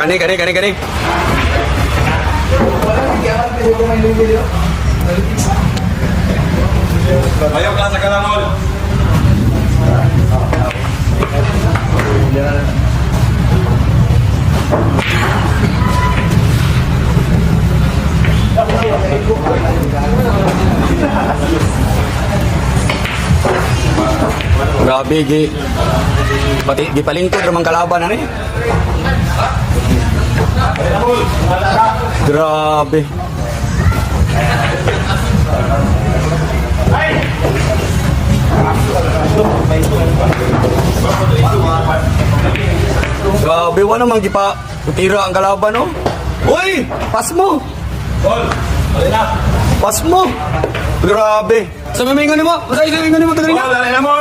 Kani, kani, kani, kani. Ayaw ka sa kalamol. Grabe, gi. Pati, di palingkod ramang kalaban, ano eh. Grabe. Grabe, wala namang gipa tira ang kalaban, no? Uy! Pas mo! Na. Pas mo! Grabe! Sa mimingan mo! Sa mimingan mo! Tagaling Tol, alin na mo.